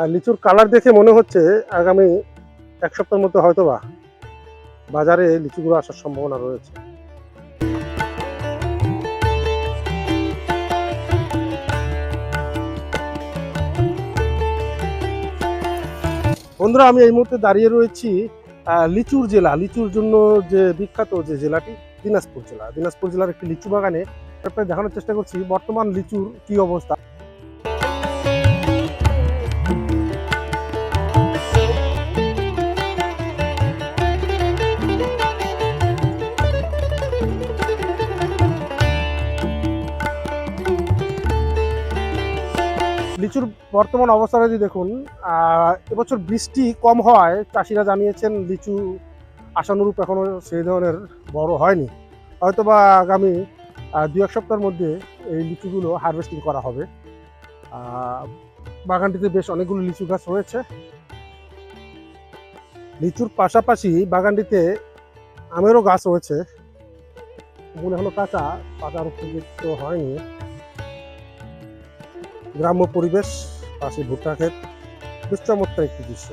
আর লিচুর কালার দেখে মনে হচ্ছে আগামী এক সপ্তাহের মধ্যে হয়তো বা বাজারে লিচুগুলো আসার সম্ভাবনা রয়েছে। বন্ধুরা, আমি এই মুহূর্তে দাঁড়িয়ে রয়েছি লিচুর জেলা। লিচুর জন্য যে বিখ্যাত যে জেলাটি, দিনাজপুর জেলা। দিনাজপুর জেলার একটি লিচু বাগানে দেখানোর চেষ্টা করছি, বর্তমান লিচুর কি অবস্থা? লিচুর বর্তমান অবস্থা যদি দেখুন এবছর বৃষ্টি কম হওয়ায় চাষিরা জানিয়েছেন লিচু আশানুরূপ এখনও সেই ধরনের বড় হয়নি। হয়তো বা আগামী দু এক সপ্তাহের মধ্যে এই লিচুগুলো হারভেস্টিং করা হবে। বাগানটিতে বেশ অনেকগুলো লিচু গাছ রয়েছে। লিচুর পাশাপাশি বাগানটিতে আমেরও গাছ রয়েছে। মনে হলো কাঁচা পাকার উপযুক্ত হয়নি। গ্রাম্য পরিবেশ পাশে ভুট্টা ক্ষেত বেশ চমৎকার একটি দৃশ্য।